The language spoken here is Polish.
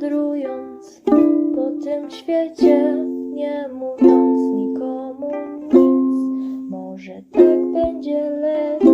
wędrując po tym świecie, nie mówiąc nikomu nic. Może tak będzie lepiej.